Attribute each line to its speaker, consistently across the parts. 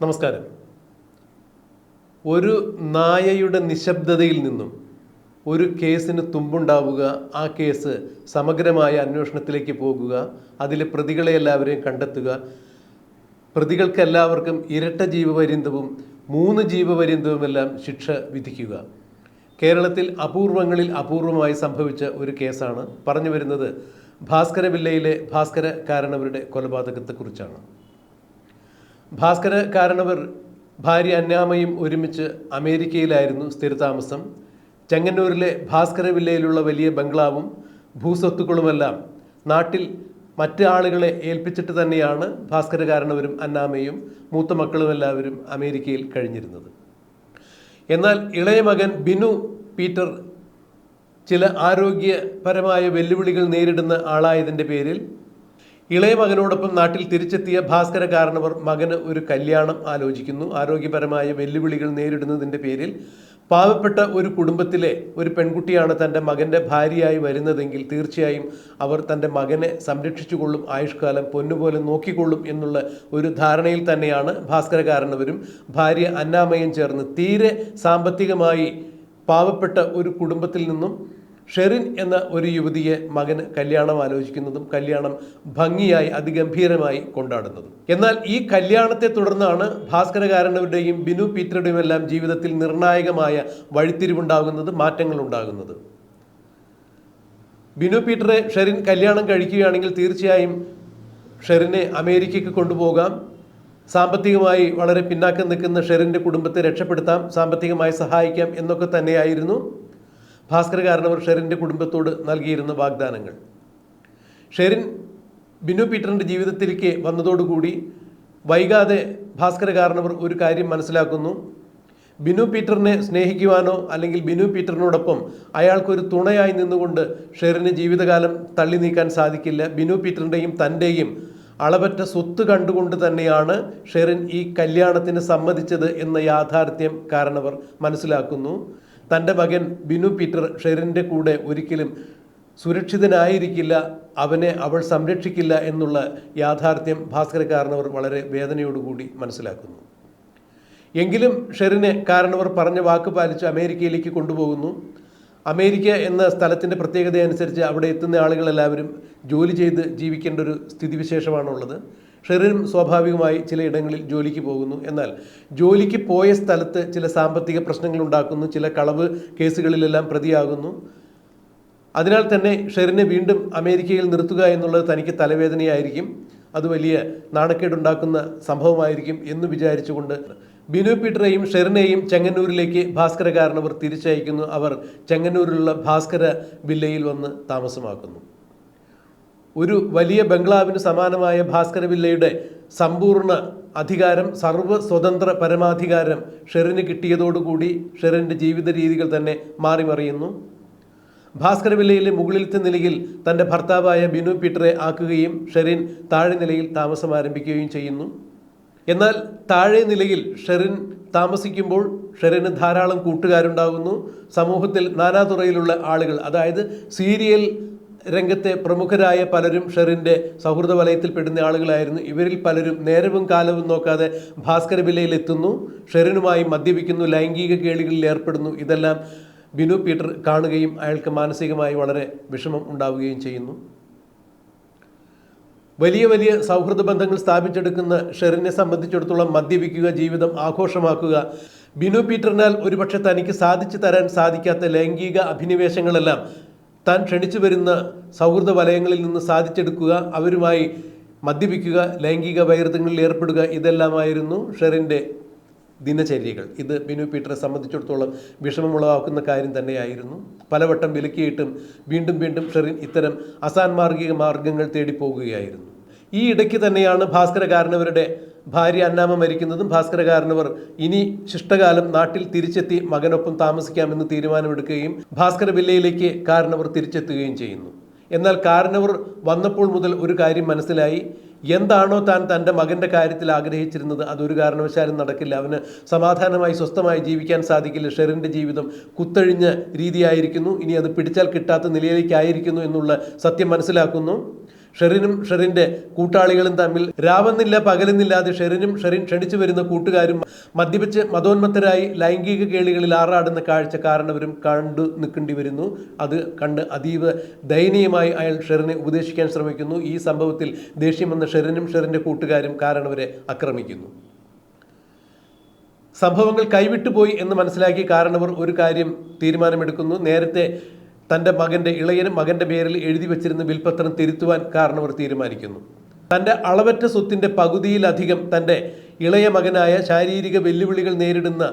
Speaker 1: നമസ്കാരം. ഒരു നായയുടെ നിശബ്ദതയിൽ നിന്നും ഒരു കേസിന് തുമ്പുണ്ടാവുക ആ കേസ് സമഗ്രമായ അന്വേഷണത്തിലേക്ക് പോകുക അതിലെ പ്രതികളെ എല്ലാവരെയും കണ്ടെത്തുക പ്രതികൾക്ക് എല്ലാവർക്കും ഇരട്ട ജീവപര്യന്തവും മൂന്ന് ജീവപര്യന്തവുമെല്ലാം ശിക്ഷ വിധിക്കുക. കേരളത്തിൽ അപൂർവങ്ങളിൽ അപൂർവമായി സംഭവിച്ച ഒരു കേസാണ്. പറഞ്ഞു വരുന്നത് ഭാസ്കര വില്ലയിലെ ഭാസ്കര കാരണവരുടെ കൊലപാതകത്തെക്കുറിച്ചാണ്. ഭാസ്കര കാരണവർ ഭാര്യ അന്നാമയും ഒരുമിച്ച് അമേരിക്കയിലായിരുന്നു സ്ഥിരതാമസം. ചെങ്ങന്നൂരിലെ ഭാസ്കര വില്ലയിലുള്ള വലിയ ബംഗ്ലാവും ഭൂസ്വത്തുക്കളുമെല്ലാം നാട്ടിൽ മറ്റ് ആളുകളെ ഏൽപ്പിച്ചിട്ട് തന്നെയാണ് ഭാസ്കര കാരണവരും അന്നാമയും മൂത്ത മക്കളും എല്ലാവരും അമേരിക്കയിൽ കഴിഞ്ഞിരുന്നത്. എന്നാൽ ഇളയ മകൻ ബിനു പീറ്റർ ചില ആരോഗ്യപരമായ വെല്ലുവിളികൾ നേരിടുന്ന ആളായതിന്റെ പേരിൽ ഇളയ മകനോടൊപ്പം നാട്ടിൽ തിരിച്ചെത്തിയ ഭാസ്കര കാരണവർ മകന് ഒരു കല്യാണം ആലോചിക്കുന്നു. ആരോഗ്യപരമായ വെല്ലുവിളികൾ നേരിടുന്നതിന്റെ പേരിൽ പാവപ്പെട്ട ഒരു കുടുംബത്തിലെ ഒരു പെൺകുട്ടിയാണ് തന്റെ മകന്റെ ഭാര്യയായി വരുന്നതെങ്കിൽ തീർച്ചയായും അവർ തന്റെ മകനെ സംരക്ഷിച്ചുകൊള്ളും ആയുഷ്കാലം പൊന്നുപോലെ നോക്കിക്കൊള്ളും എന്നുള്ള ഒരു ധാരണയിൽ തന്നെയാണ് ഭാസ്കര കാരണവരും ഭാര്യ അന്നാമയും ചേർന്ന് തീരെ സാമ്പത്തികമായി പാവപ്പെട്ട ഒരു കുടുംബത്തിൽ നിന്നും ഷെറിൻ എന്ന ഒരു യുവതിയെ മകന് കല്യാണം ആലോചിക്കുന്നതും കല്യാണം ഭംഗിയായി അതിഗംഭീരമായി കൊണ്ടാടുന്നതും. എന്നാൽ ഈ കല്യാണത്തെ തുടർന്നാണ് ഭാസ്കരകാരനവരുടെയും ബിനു പീറ്ററുടെയും എല്ലാം ജീവിതത്തിൽ നിർണായകമായ വഴിത്തിരിവുണ്ടാകുന്നത് മാറ്റങ്ങൾ ഉണ്ടാകുന്നത് ബിനു പീറ്ററെ ഷെറിൻ കല്യാണം കഴിക്കുകയാണെങ്കിൽ തീർച്ചയായും ഷെറിനെ അമേരിക്കയ്ക്ക് കൊണ്ടുപോകാം. സാമ്പത്തികമായി വളരെ പിന്നാക്കം നിൽക്കുന്ന ഷെറിന്റെ കുടുംബത്തെ രക്ഷപ്പെടുത്താം സാമ്പത്തികമായി സഹായിക്കാം എന്നൊക്കെ തന്നെയായിരുന്നു ഭാസ്കര കാരണവർ ഷെറിന്റെ കുടുംബത്തോട് നൽകിയിരുന്ന വാഗ്ദാനങ്ങൾ. ഷെറിൻ ബിനു പീറ്ററിന്റെ ജീവിതത്തിലേക്ക് വന്നതോടുകൂടി വൈകാതെ ഭാസ്കര കാരണവർ ഒരു കാര്യം മനസ്സിലാക്കുന്നു. ബിനു പീറ്ററിനെ സ്നേഹിക്കുവാനോ അല്ലെങ്കിൽ ബിനു പീറ്ററിനോടൊപ്പം അയാൾക്കൊരു തുണയായി നിന്നുകൊണ്ട് ഷെറിന് ജീവിതകാലം തള്ളി നീക്കാൻ സാധിക്കില്ല. ബിനു പീറ്ററിന്റെയും തന്റെയും അളവറ്റ സ്വത്ത് കണ്ടുകൊണ്ട് തന്നെയാണ് ഷെറിൻ ഈ കല്യാണത്തിന് സമ്മതിച്ചത് എന്ന യാഥാർത്ഥ്യം കാരണവർ മനസ്സിലാക്കുന്നു. തന്റെ മകൻ ബിനു പീറ്റർ ഷെറിന്റെ കൂടെ ഒരിക്കലും സുരക്ഷിതനായിരിക്കില്ല അവനെ അവൾ സംരക്ഷിക്കില്ല എന്നുള്ള യാഥാർത്ഥ്യം ഭാസ്കര കാരണവർ വളരെ വേദനയോടുകൂടി മനസ്സിലാക്കുന്നു. എങ്കിലും ഷെറിനെ കാരണവർ പറഞ്ഞ വാക്ക് പാലിച്ച് അമേരിക്കയിലേക്ക് കൊണ്ടുപോകുന്നു. അമേരിക്ക എന്ന സ്ഥലത്തിന്റെ പ്രത്യേകത അനുസരിച്ച് അവിടെ എത്തുന്ന ആളുകളെല്ലാവരും ജോലി ചെയ്ത് ജീവിക്കേണ്ട ഒരു സ്ഥിതിവിശേഷമാണുള്ളത്. ഷെറിനും സ്വാഭാവികമായി ചിലയിടങ്ങളിൽ ജോലിക്ക് പോകുന്നു. എന്നാൽ ജോലിക്ക് പോയ സ്ഥലത്ത് ചില സാമ്പത്തിക പ്രശ്നങ്ങൾ ഉണ്ടാക്കുന്നു. ചില കളവ് കേസുകളിലെല്ലാം പ്രതിയാകുന്നു. അതിനാൽ തന്നെ ഷെറിനെ വീണ്ടും അമേരിക്കയിൽ നിർത്തുക എന്നുള്ളത് തനിക്ക് തലവേദനയായിരിക്കും. അത് വലിയ നാണക്കേടുണ്ടാക്കുന്ന സംഭവമായിരിക്കും എന്ന് വിചാരിച്ചുകൊണ്ട് ബിനു പീറ്ററെയും ഷെറിനെയും ചെങ്ങന്നൂരിലേക്ക് ഭാസ്കര കാരണവർ തിരിച്ചയക്കുന്നു. അവർ ചെങ്ങന്നൂരിലുള്ള ഭാസ്കര വില്ലയിൽ വന്ന് താമസമാക്കുന്നു. ഒരു വലിയ ബംഗ്ലാവിന് സമാനമായ ഭാസ്കര വില്ലയുടെ സമ്പൂർണ അധികാരം സർവ സ്വതന്ത്ര പരമാധികാരം ഷെറിന് കിട്ടിയതോടുകൂടി ഷെറിന്റെ ജീവിത രീതികൾ തന്നെ മാറിമറിയുന്നു ഭാസ്കര വില്ലയിലെ മുകളിലത്തെ നിലയിൽ തന്റെ ഭർത്താവായ ബിനു പീറ്ററെ ആക്കുകയും ഷെറിൻ താഴെ നിലയിൽ താമസം ആരംഭിക്കുകയും ചെയ്യുന്നു. എന്നാൽ താഴെ നിലയിൽ ഷെറിൻ താമസിക്കുമ്പോൾ ഷെറിന് ധാരാളം കൂട്ടുകാരുണ്ടാകുന്നു. സമൂഹത്തിൽ നാനാതുറയിലുള്ള ആളുകൾ അതായത് സീരിയൽ രംഗത്തെ പ്രമുഖരായ പലരും ഷെറിന്റെ സൗഹൃദ വലയത്തിൽപ്പെടുന്ന ആളുകളായിരുന്നു. ഇവരിൽ പലരും നേരവും കാലവും നോക്കാതെ ഭാസ്കര വിലയിലെത്തുന്നു ഷെറിനുമായി മദ്യപിക്കുന്നു ലൈംഗിക കേളികളിൽ ഏർപ്പെടുന്നു. ഇതെല്ലാം ബിനു പീറ്റർ കാണുകയും അയാൾക്ക് മാനസികമായി വളരെ വിഷമം ഉണ്ടാവുകയും ചെയ്യുന്നു. വലിയ വലിയ സൗഹൃദ ബന്ധങ്ങൾ സ്ഥാപിച്ചെടുക്കുന്ന ഷെറിനെ സംബന്ധിച്ചിടത്തോളം മദ്യപിക്കുക ജീവിതം ആഘോഷമാക്കുക ബിനു പീറ്ററിനാൽ ഒരുപക്ഷെ തനിക്ക് സാധിച്ചു തരാൻ സാധിക്കാത്ത ലൈംഗിക അഭിനിവേശങ്ങളെല്ലാം താൻ ക്ഷണിച്ചു വരുന്ന സൗഹൃദ വലയങ്ങളിൽ നിന്ന് സാധിച്ചെടുക്കുക അവരുമായി മദ്യപിക്കുക ലൈംഗിക വൈരുദ്ധ്യങ്ങളിൽ ഏർപ്പെടുക ഇതെല്ലാമായിരുന്നു ഷെറിന്റെ ദിനചര്യകൾ. ഇത് ബിനു പീറ്ററെ സംബന്ധിച്ചിടത്തോളം വിഷമമുളവാക്കുന്ന കാര്യം തന്നെയായിരുന്നു. പലവട്ടം വിലക്കിയിട്ടും വീണ്ടും വീണ്ടും ഷെറിൻ ഇത്തരം അസാൻമാർഗിക മാർഗങ്ങൾ തേടി പോകുകയായിരുന്നു ഈ ഇടയ്ക്ക് തന്നെയാണ് ഭാസ്കര കാരണവരുടെ ഭാര്യ അന്നാമ മരിക്കുന്നതും ഭാസ്കരകാരനവർ ഇനി ശിഷ്ടകാലം നാട്ടിൽ തിരിച്ചെത്തി മകനൊപ്പം താമസിക്കാമെന്ന് തീരുമാനമെടുക്കുകയും ഭാസ്കര വില്ലയിലേക്ക് കാരണവർ തിരിച്ചെത്തുകയും ചെയ്യുന്നു. എന്നാൽ കാരണവർ വന്നപ്പോൾ മുതൽ ഒരു കാര്യം മനസ്സിലായി. എന്താണോ താൻ തന്റെ മകന്റെ കാര്യത്തിൽ ആഗ്രഹിച്ചിരുന്നത് അതൊരു കാരണവശാലും നടക്കില്ല. അവന് സമാധാനമായി സ്വസ്ഥമായി ജീവിക്കാൻ സാധിക്കില്ല. ഷെറിന്റെ ജീവിതം കുത്തഴിഞ്ഞ രീതിയായിരിക്കുന്നു. ഇനി അത് പിടിച്ചാൽ കിട്ടാത്ത നിലയിലേക്കായിരിക്കുന്നു എന്നുള്ള സത്യം മനസ്സിലാക്കുന്നു. ഷെറിനും ഷെറിന്റെ കൂട്ടാളികളും തമ്മിൽ രാവെന്നില്ല പകലെന്നില്ലാതെ ഷെറിനും ഷെറിൻ ക്ഷണിച്ചു വരുന്ന കൂട്ടുകാരും മദ്യപിച്ച് മതോന്മത്തരായി ലൈംഗിക കേളികളിൽ ആറാടുന്ന കാഴ്ച കാരണവരും കണ്ടു നിൽക്കേണ്ടി വരുന്നു. അത് കണ്ട് അതീവ ദയനീയമായി അയാൾ ഷെറിനെ ഉപദേശിക്കാൻ ശ്രമിക്കുന്നു. ഈ സംഭവത്തിൽ ദേഷ്യം വന്ന ഷെറിനും ഷെറിന്റെ കൂട്ടുകാരും കാരണവരെ ആക്രമിക്കുന്നു. സംഭവങ്ങൾ കൈവിട്ടുപോയി എന്ന് മനസ്സിലാക്കി കാരണവർ ഒരു കാര്യം തീരുമാനമെടുക്കുന്നു. നേരത്തെ തന്റെ മകന്റെ ഇളയനും മകന്റെ പേരിൽ എഴുതി വെച്ചിരുന്ന വിൽപ്പത്രം തിരുത്തുവാൻ കാരണവർ തീരുമാനിക്കുന്നു. തന്റെ അളവറ്റ സ്വത്തിന്റെ പകുതിയിലധികം തന്റെ ഇളയ മകനായ ശാരീരിക വെല്ലുവിളികൾ നേരിടുന്ന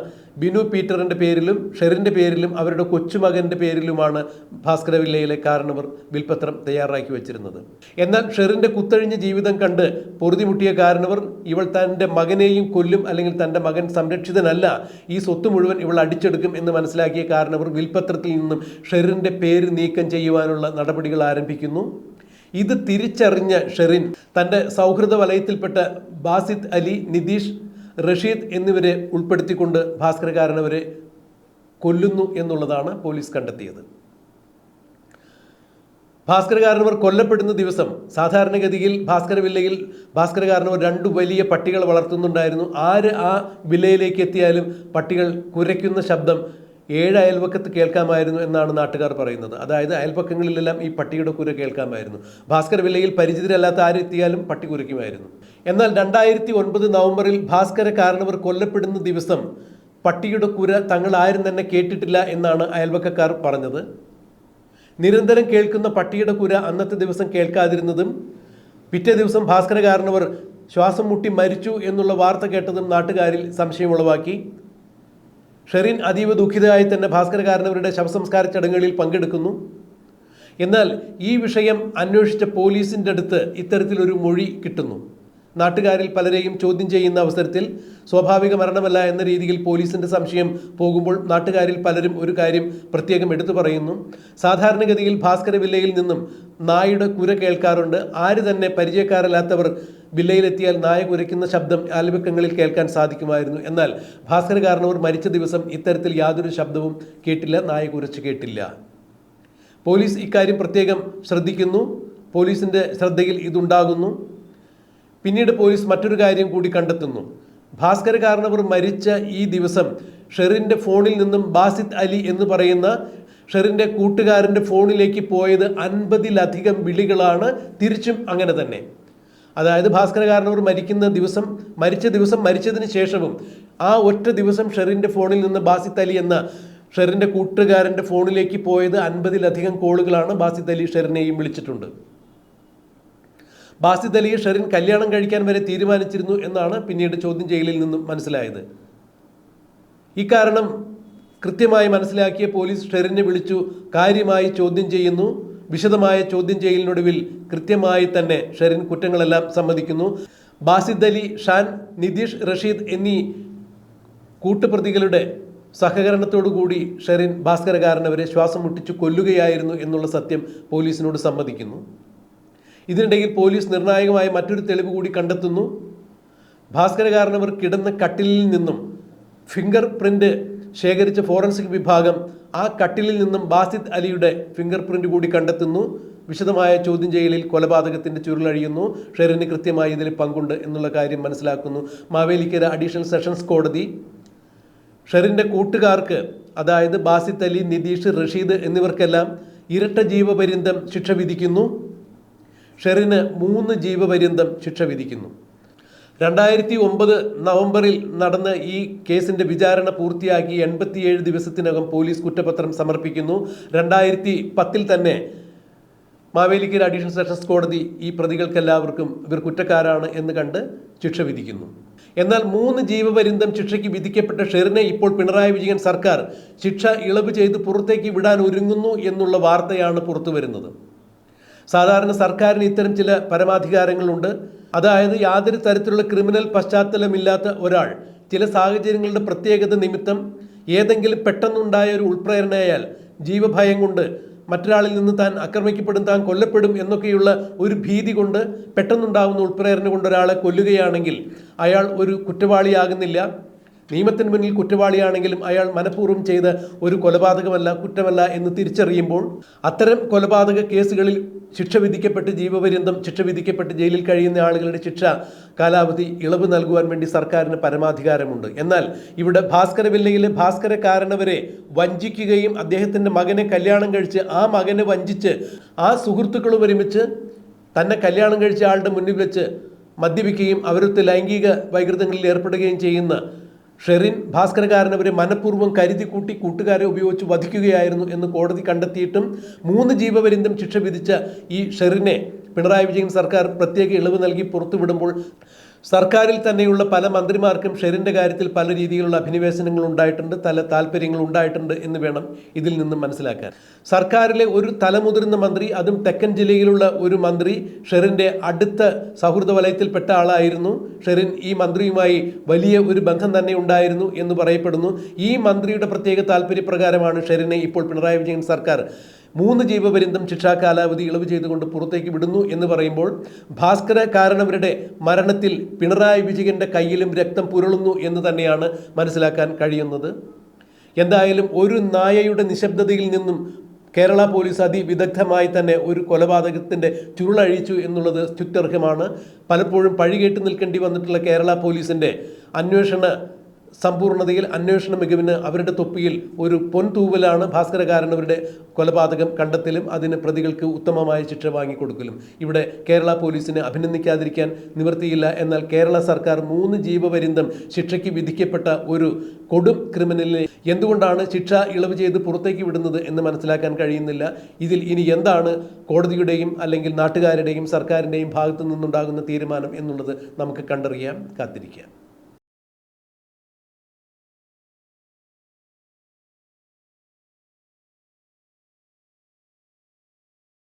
Speaker 1: ബിനു പീറ്ററിന്റെ പേരിലും ഷെറിന്റെ പേരിലും അവരുടെ കൊച്ചുമകന്റെ പേരിലുമാണ് ഭാസ്കര വില്ലയിലെ കാരണവർ വിൽപ്പത്രം തയ്യാറാക്കി വെച്ചിരുന്നത്. എന്നാൽ ഷെറിന്റെ കുത്തഴിഞ്ഞ ജീവിതം കണ്ട് പൊറുതിമുട്ടിയ കാരണവർ ഇവൾ തന്റെ മകനെയും കൊല്ലും അല്ലെങ്കിൽ തന്റെ മകൻ സംരക്ഷിതനല്ല ഈ സ്വത്ത് മുഴുവൻ ഇവൾ അടിച്ചെടുക്കും എന്ന് മനസ്സിലാക്കിയ കാരണവർ വിൽപ്പത്രത്തിൽ നിന്നും ഷെറിന്റെ പേര് നീക്കം ചെയ്യുവാനുള്ള നടപടികൾ ആരംഭിക്കുന്നു. ഇത് തിരിച്ചറിഞ്ഞ ഷെറിൻ തന്റെ സൗഹൃദ വലയത്തിൽപ്പെട്ട ബാസിദ് അലി നിതീഷ് റഷീദ് എന്നിവരെ ഉൾപ്പെടുത്തിക്കൊണ്ട് ഭാസ്കരകാരനവരെ കൊല്ലുന്നു എന്നുള്ളതാണ് പോലീസ് കണ്ടെത്തിയത്. ഭാസ്കരകാരനവർ കൊല്ലപ്പെടുന്ന ദിവസം സാധാരണഗതിയിൽ ഭാസ്കര വില്ലയിൽ ഭാസ്കരകാരനവർ രണ്ട് വലിയ പട്ടികൾ വളർത്തുന്നുണ്ടായിരുന്നു. ആര് ആ വില്ലയിലേക്ക് എത്തിയാലും പട്ടികൾ കുരയ്ക്കുന്ന ശബ്ദം ഏഴ് അയൽവക്കത്ത് കേൾക്കാമായിരുന്നു എന്നാണ് നാട്ടുകാർ പറയുന്നത്. അതായത് അയൽപക്കങ്ങളിലെല്ലാം ഈ പട്ടിയുടെ കുര കേൾക്കാമായിരുന്നു. ഭാസ്കർ വില്ലയിൽ പരിചിതരല്ലാത്ത ആരെത്തിയാലും പട്ടി കുരയ്ക്കുമായിരുന്നു. എന്നാൽ രണ്ടായിരത്തി ഒൻപത് നവംബറിൽ ഭാസ്കര കാരണവർ കൊല്ലപ്പെടുന്ന ദിവസം പട്ടിയുടെ കുര തങ്ങൾ ആരും തന്നെ കേട്ടിട്ടില്ല എന്നാണ് അയൽവക്കക്കാർ പറഞ്ഞത്. നിരന്തരം കേൾക്കുന്ന പട്ടിയുടെ കുര അന്നത്തെ ദിവസം കേൾക്കാതിരുന്നതും പിറ്റേ ദിവസം ഭാസ്കര കാരണവർ ശ്വാസം മുട്ടി മരിച്ചു എന്നുള്ള വാർത്ത കേട്ടതും നാട്ടുകാരിൽ സംശയം ഉളവാക്കി. ഷെറിൻ അതീവ ദുഃഖിതയായി തന്നെ ഭാസ്കര കാരണവരുടെ ശവസംസ്കാര ചടങ്ങുകളിൽ പങ്കെടുക്കുന്നു. എന്നാൽ ഈ വിഷയം അന്വേഷിച്ച പോലീസിന്റെ അടുത്ത് ഇത്തരത്തിലൊരു മൊഴി കിട്ടുന്നു. നാട്ടുകാരിൽ പലരെയും ചോദ്യം ചെയ്യുന്ന അവസരത്തിൽ സ്വാഭാവിക മരണമല്ല എന്ന രീതിയിൽ പോലീസിന്റെ സംശയം പോകുമ്പോൾ നാട്ടുകാരിൽ പലരും ഒരു കാര്യം പ്രത്യേകം എടുത്തു പറയുന്നു. സാധാരണഗതിയിൽ ഭാസ്കര വില്ലയിൽ നിന്നും നായുടെ കുര കേൾക്കാറുണ്ട്. ആര് തന്നെ പരിചയക്കാരല്ലാത്തവർ വില്ലയിലെത്തിയാൽ നായ കുരയ്ക്കുന്ന ശബ്ദം ആൽബക്കങ്ങളിൽ കേൾക്കാൻ സാധിക്കുമായിരുന്നു. എന്നാൽ ഭാസ്കര കാരണവർ മരിച്ച ദിവസം ഇത്തരത്തിൽ യാതൊരു ശബ്ദവും കേട്ടില്ല നായ കുരച്ച് കേട്ടില്ല. പോലീസ് ഇക്കാര്യം പ്രത്യേകം ശ്രദ്ധിക്കുന്നു. പോലീസിന്റെ ശ്രദ്ധയിൽ ഇതുണ്ടാകുന്നു. പിന്നീട് പോലീസ് മറ്റൊരു കാര്യം കൂടി കണ്ടെത്തുന്നു. ഭാസ്കര കാരണവർ മരിച്ച ഈ ദിവസം ഷെറിന്റെ ഫോണിൽ നിന്നും ബാസിത് അലി എന്ന് പറയുന്ന ഷെറിന്റെ കൂട്ടുകാരന്റെ ഫോണിലേക്ക് പോയത് അൻപതിലധികം വിളികളാണ്. തിരിച്ചും അങ്ങനെ തന്നെ. അതായത് ഭാസ്കര കാരണവർ മരിക്കുന്ന ദിവസം മരിച്ച ദിവസം മരിച്ചതിന് ശേഷവും ആ ഒറ്റ ദിവസം ഷെറിന്റെ ഫോണിൽ നിന്ന് ബാസിദ് അലി എന്ന ഷെറിന്റെ കൂട്ടുകാരന്റെ ഫോണിലേക്ക് പോയത് അൻപതിലധികം കോളുകളാണ് ബാസിദ് അലി ഷെറിനെയും വിളിച്ചിട്ടുണ്ട്. ബാസിദ് അലിയെ ഷെറിൻ കല്യാണം കഴിക്കാൻ വരെ തീരുമാനിച്ചിരുന്നു എന്നാണ് പിന്നീട് ചോദ്യം ചെയ്യലിൽ നിന്നും മനസ്സിലായത്. ഇക്കാരണം കൃത്യമായി മനസ്സിലാക്കിയ പോലീസ് ഷെറിനെ വിളിച്ചു കാര്യമായി ചോദ്യം ചെയ്യുന്നു. വിശദമായ ചോദ്യം ചെയ്യലിനൊടുവിൽ കൃത്യമായി തന്നെ ഷെറിൻ കുറ്റങ്ങളെല്ലാം സമ്മതിക്കുന്നു. ബാസിദ് അലി ഷാൻ നിതീഷ് റഷീദ് എന്നീ കൂട്ടുപ്രതികളുടെ സഹകരണത്തോടുകൂടി ഷെറിൻ ഭാസ്കരകാരനവരെ ശ്വാസം മുട്ടിച്ചു കൊല്ലുകയായിരുന്നു എന്നുള്ള സത്യം പോലീസിനോട് സമ്മതിക്കുന്നു. ഇതിനിടയിൽ പോലീസ് നിർണായകമായ മറ്റൊരു തെളിവ് കൂടി കണ്ടെത്തുന്നു. ഭാസ്കരകാരനവർ കിടന്ന കട്ടിലിൽ നിന്നും ഫിംഗർ പ്രിന്റ് ശേഖരിച്ച ഫോറൻസിക് വിഭാഗം ആ കട്ടിലിൽ നിന്നും ബാസിദ് അലിയുടെ ഫിംഗർ പ്രിന്റ് കൂടി കണ്ടെത്തുന്നു. വിശദമായ ചോദ്യം ചെയ്യലിൽ കൊലപാതകത്തിന്റെ ചുരുളഴിയുന്നു ഷെറിന് കൃത്യമായി ഇതിൽ പങ്കുണ്ട് എന്നുള്ള കാര്യം മനസ്സിലാക്കുന്നു. മാവേലിക്കര അഡീഷണൽ സെഷൻസ് കോടതി. ഷെറിന്റെ കൂട്ടുകാർക്ക് അതായത് ബാസിത്ത് അലി നിതീഷ് റഷീദ് എന്നിവർക്കെല്ലാം ഇരട്ട ജീവപര്യന്തം ശിക്ഷ വിധിക്കുന്നു. ഷെറിന് മൂന്ന് ജീവപര്യന്തം ശിക്ഷ വിധിക്കുന്നു. രണ്ടായിരത്തി ഒമ്പത് നവംബറിൽ നടന്ന ഈ കേസിന്റെ വിചാരണ പൂർത്തിയാക്കി എൺപത്തിയേഴ് ദിവസത്തിനകം പോലീസ് കുറ്റപത്രം സമർപ്പിക്കുന്നു. രണ്ടായിരത്തി പത്തിൽ തന്നെ മാവേലിക്കര അഡീഷണൽ സെഷൻസ് കോടതി ഈ പ്രതികൾക്കെല്ലാവർക്കും ഇവർ കുറ്റക്കാരാണ് എന്ന് കണ്ട് ശിക്ഷ വിധിക്കുന്നു. എന്നാൽ മൂന്ന് ജീവപര്യന്തം ശിക്ഷയ്ക്ക് വിധിക്കപ്പെട്ട ഷെറിനെ ഇപ്പോൾ പിണറായി വിജയൻ സർക്കാർ ശിക്ഷ ഇളവ് ചെയ്ത് പുറത്തേക്ക് വിടാൻ ഒരുങ്ങുന്നു എന്നുള്ള വാർത്തയാണ് പുറത്തു വരുന്നത് സാധാരണ സർക്കാരിന് ഇത്തരം ചില പരമാധികാരങ്ങളുണ്ട്. അതായത് യാതൊരു തരത്തിലുള്ള ക്രിമിനൽ പശ്ചാത്തലമില്ലാത്ത ഒരാൾ ചില സാഹചര്യങ്ങളുടെ പ്രത്യേകത നിമിത്തം ഏതെങ്കിലും പെട്ടെന്നുണ്ടായ ഒരു ഉൾപ്രേരണയാൽ ജീവഭയം കൊണ്ട് മറ്റൊരാളിൽ നിന്ന് താൻ ആക്രമിക്കപ്പെടും താൻ കൊല്ലപ്പെടും എന്നൊക്കെയുള്ള ഒരു ഭീതി കൊണ്ട് പെട്ടെന്നുണ്ടാകുന്ന ഉൾപ്രേരണ കൊണ്ട് ഒരാളെ കൊല്ലുകയാണെങ്കിൽ അയാൾ ഒരു കുറ്റവാളിയാകുന്നില്ല. നിയമത്തിന് മുന്നിൽ കുറ്റവാളിയാണെങ്കിലും അയാൾ മനഃപൂർവം ചെയ്ത ഒരു കൊലപാതകമല്ല കുറ്റമല്ല എന്ന് തിരിച്ചറിയുമ്പോൾ അത്തരം കൊലപാതക കേസുകളിൽ ശിക്ഷ വിധിക്കപ്പെട്ട് ജീവപര്യന്തം ശിക്ഷ വിധിക്കപ്പെട്ട് ജയിലിൽ കഴിയുന്ന ആളുകളുടെ ശിക്ഷ കാലാവധി ഇളവ് നൽകുവാൻ വേണ്ടി സർക്കാരിന് പരമാധികാരമുണ്ട്. എന്നാൽ ഇവിടെ ഭാസ്കര വില്ലയിലെ ഭാസ്കരക്കാരനവരെ വഞ്ചിക്കുകയും അദ്ദേഹത്തിന്റെ മകനെ കല്യാണം കഴിച്ച് ആ മകനെ വഞ്ചിച്ച് ആ സുഹൃത്തുക്കളും ഒരുമിച്ച് തന്നെ കല്യാണം കഴിച്ച ആളുടെ മുന്നിൽ വെച്ച് മദ്യപിക്കുകയും അവരൊത്ത് ലൈംഗിക വൈകൃതങ്ങളിൽ ഏർപ്പെടുകയും ചെയ്യുന്ന ഷെറിൻ ഭാസ്കരകാരനവരെ മനഃപൂർവം കരുതി കൂട്ടി കൂട്ടുകാരെ ഉപയോഗിച്ച് വധിക്കുകയായിരുന്നു എന്ന് കോടതി കണ്ടെത്തിയിട്ടും മൂന്ന് ജീവപര്യന്തം ശിക്ഷ വിധിച്ച ഈ ഷെറിനെ പിണറായി വിജയൻ സർക്കാർ പ്രത്യേക ഇളവ് നൽകി പുറത്തുവിടുമ്പോൾ സർക്കാരിൽ തന്നെയുള്ള പല മന്ത്രിമാർക്കും ഷെറിന്റെ കാര്യത്തിൽ പല രീതിയിലുള്ള അഭിനിവേശനങ്ങൾ ഉണ്ടായിട്ടുണ്ട് തല താല്പര്യങ്ങൾ ഉണ്ടായിട്ടുണ്ട് എന്ന് വേണം ഇതിൽ നിന്നും മനസ്സിലാക്കാൻ. സർക്കാരിലെ ഒരു തലമുതിർന്ന മന്ത്രി അതും തെക്കൻ ജില്ലയിലുള്ള ഒരു മന്ത്രി ഷെറിന്റെ അടുത്ത സൗഹൃദ വലയത്തിൽപ്പെട്ട ആളായിരുന്നു. ഷെറിൻ ഈ മന്ത്രിയുമായി വലിയ ഒരു ബന്ധം തന്നെ ഉണ്ടായിരുന്നു എന്ന് പറയപ്പെടുന്നു. ഈ മന്ത്രിയുടെ പ്രത്യേക താല്പര്യപ്രകാരമാണ് ഷെറിനെ ഇപ്പോൾ പിണറായി വിജയൻ സർക്കാർ മൂന്ന് ജീവപര്യന്തം ശിക്ഷാ കാലാവധി ഇളവ് ചെയ്തുകൊണ്ട് പുറത്തേക്ക് വിടുന്നു എന്ന് പറയുമ്പോൾ ഭാസ്കര കാരണവരുടെ മരണത്തിൽ പിണറായി വിജയന്റെ കയ്യിലും രക്തം പുരളുന്നു എന്ന് തന്നെയാണ് മനസ്സിലാക്കാൻ കഴിയുന്നത്. എന്തായാലും ഒരു നായയുടെ നിശബ്ദതയിൽ നിന്നും കേരള പോലീസ് അതിവിദഗ്ധമായി തന്നെ ഒരു കൊലപാതകത്തിന്റെ ചുരുളഴിച്ചു എന്നുള്ളത് സ്തുത്യർഹമാണ്. പലപ്പോഴും പഴികേട്ട് നിൽക്കേണ്ടി വന്നിട്ടുള്ള കേരള പോലീസിന്റെ അന്വേഷണ സമ്പൂർണതയിൽ അന്വേഷണ മികവിന് അവരുടെ തൊപ്പിയിൽ ഒരു പൊൻതൂവലാണ് ഭാസ്കരകാരൻ അവരുടെ കൊലപാതകം കണ്ടെത്തലും അതിന് പ്രതികൾക്ക് ഉത്തമമായ ശിക്ഷ വാങ്ങിക്കൊടുക്കലും. ഇവിടെ കേരള പോലീസിനെ അഭിനന്ദിക്കാതിരിക്കാൻ നിവൃത്തിയില്ല. എന്നാൽ കേരള സർക്കാർ മൂന്ന് ജീവപര്യന്തം ശിക്ഷയ്ക്ക് വിധിക്കപ്പെട്ട ഒരു കൊടും ക്രിമിനലിനെ എന്തുകൊണ്ടാണ് ശിക്ഷ ഇളവ് ചെയ്ത് പുറത്തേക്ക് വിടുന്നത് എന്ന് മനസ്സിലാക്കാൻ കഴിയുന്നില്ല. ഇതിൽ ഇനി എന്താണ് കോടതിയുടെയും അല്ലെങ്കിൽ നാട്ടുകാരുടെയും സർക്കാരിന്റെയും ഭാഗത്തു നിന്നുണ്ടാകുന്ന തീരുമാനം എന്നുള്ളത് നമുക്ക് കണ്ടറിയാം കാത്തിരിക്കാം.